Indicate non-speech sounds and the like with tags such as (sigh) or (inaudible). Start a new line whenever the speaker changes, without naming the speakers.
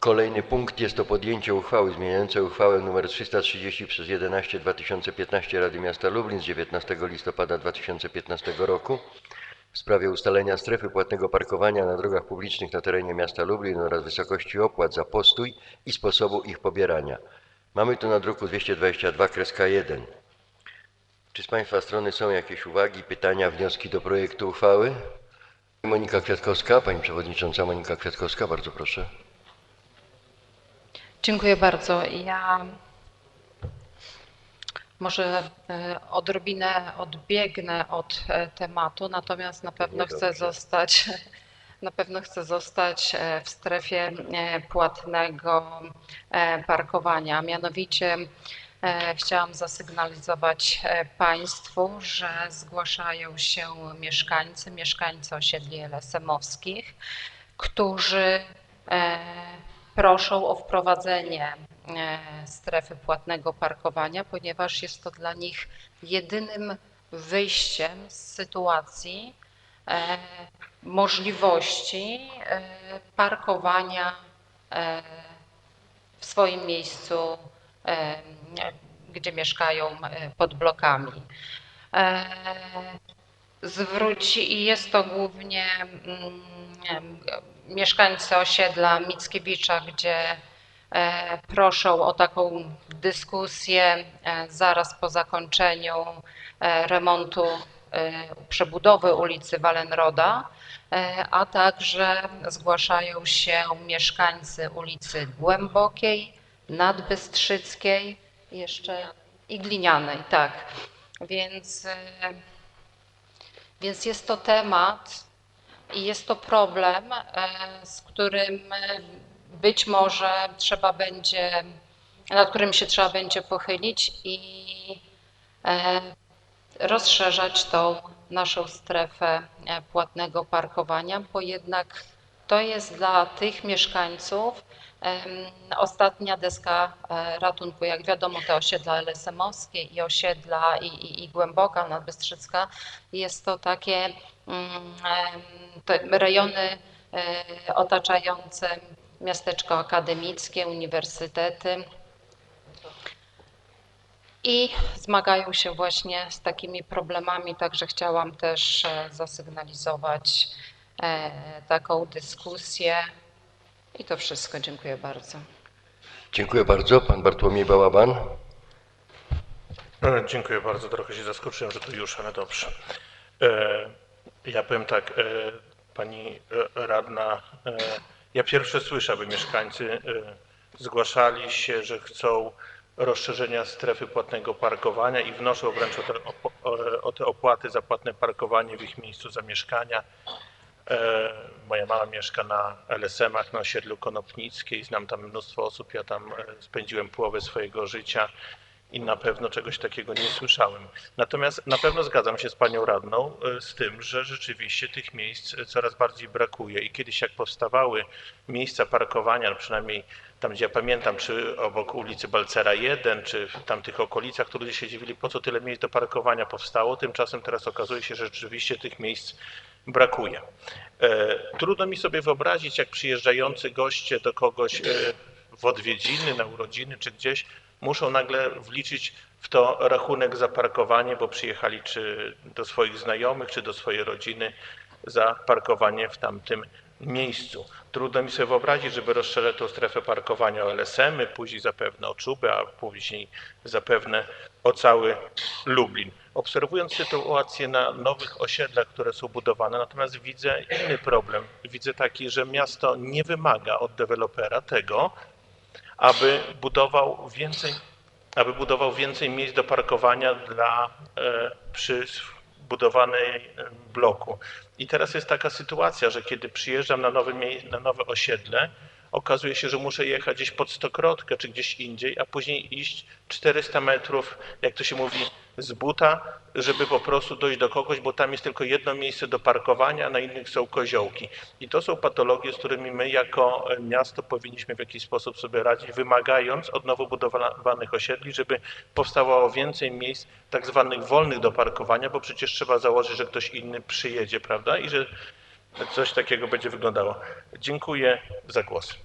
Kolejny punkt jest to podjęcie uchwały zmieniającej uchwałę nr 330 przez 11 2015 Rady Miasta Lublin z 19 listopada 2015 roku w sprawie ustalenia strefy płatnego parkowania na drogach publicznych na terenie miasta Lublin oraz wysokości opłat za postój i sposobu ich pobierania. Mamy to na druku 222 kreska 1. Czy z Państwa strony są jakieś uwagi, pytania, wnioski do projektu uchwały? Monika Kwiatkowska, Pani Przewodnicząca Monika Kwiatkowska, bardzo proszę.
Dziękuję bardzo. Ja może e, odrobinę odbiegnę od e, tematu, natomiast na pewno chcę zostać, (laughs) na pewno chcę zostać e, w strefie płatnego parkowania. Mianowicie chciałam zasygnalizować Państwu, że zgłaszają się mieszkańcy, mieszkańcy osiedli LSM-owskich, którzy proszą o wprowadzenie e, strefy płatnego parkowania, ponieważ jest to dla nich jedynym wyjściem z sytuacji e, możliwości e, parkowania w swoim miejscu, gdzie mieszkają pod blokami. Zwróci i jest to głównie mm, mieszkańcy osiedla Mickiewicza, gdzie e, proszą o taką dyskusję e, zaraz po zakończeniu e, remontu przebudowy ulicy Walenroda, a także zgłaszają się mieszkańcy ulicy Głębokiej, Nadbystrzyckiej, jeszcze i Glinianej, tak. Więc więc jest to temat i jest to problem, e, z którym być może trzeba będzie, nad którym się trzeba będzie pochylić i e, rozszerzać tą naszą strefę e, płatnego parkowania, bo jednak to jest dla tych mieszkańców ostatnia deska e, ratunku. Jak wiadomo, te osiedla LSM-owskie i osiedla i, i, i Głęboka Nadbystrzycka jest to takie mm, rejony e, otaczające miasteczko akademickie, uniwersytety i zmagają się właśnie z takimi problemami, także chciałam też e, zasygnalizować taką dyskusję. I to wszystko. Dziękuję bardzo.
Dziękuję bardzo. Pan Bartłomiej Bałaban.
E, Dziękuję bardzo. Trochę się zaskoczyłem, że to już, ale dobrze. E, Ja powiem tak, e, pani e, radna, e, ja pierwsze słyszę, aby mieszkańcy e, zgłaszali się, że chcą rozszerzenia strefy płatnego parkowania i wnoszą wręcz o te, o te opłaty za płatne parkowanie w ich miejscu zamieszkania. E, Moja mama mieszka na LSM-ach na osiedlu Konopnickiej, znam tam mnóstwo osób, ja tam e, spędziłem połowę swojego życia i na pewno czegoś takiego nie słyszałem. Natomiast na pewno zgadzam się z panią radną e, z tym, że rzeczywiście tych miejsc coraz bardziej brakuje i kiedyś jak powstawały miejsca parkowania, no przynajmniej tam gdzie ja pamiętam, czy obok ulicy Balcera 1, czy w tamtych okolicach, to ludzie się dziwili, po co tyle miejsc do parkowania powstało. Tymczasem teraz okazuje się, że rzeczywiście tych miejsc brakuje. E, Trudno mi sobie wyobrazić, jak przyjeżdżający goście do kogoś e, w odwiedziny, na urodziny czy gdzieś, muszą nagle wliczyć w to rachunek za parkowanie, bo przyjechali czy do swoich znajomych, czy do swojej rodziny za parkowanie w tamtym miejscu. Trudno mi sobie wyobrazić, żeby rozszerzać tą strefę parkowania o LSM-y, później zapewne o Czubę, a później zapewne o cały Lublin. Obserwując sytuację na nowych osiedlach, które są budowane, natomiast widzę inny problem. Widzę taki, że miasto nie wymaga od dewelopera tego, aby budował więcej, aby budował więcej miejsc do parkowania dla e, przy budowanej bloku. I teraz jest taka sytuacja, że kiedy przyjeżdżam na nowe, na nowe osiedle, okazuje się, że muszę jechać gdzieś pod Stokrotkę czy gdzieś indziej, a później iść 400 metrów, jak to się mówi, z buta, żeby po prostu dojść do kogoś, bo tam jest tylko jedno miejsce do parkowania, a na innych są koziołki. I to są patologie, z którymi my jako miasto powinniśmy w jakiś sposób sobie radzić, wymagając od nowo budowanych osiedli, żeby powstawało więcej miejsc tak zwanych wolnych do parkowania, bo przecież trzeba założyć, że ktoś inny przyjedzie, prawda? I że coś takiego będzie wyglądało. Dziękuję za głos.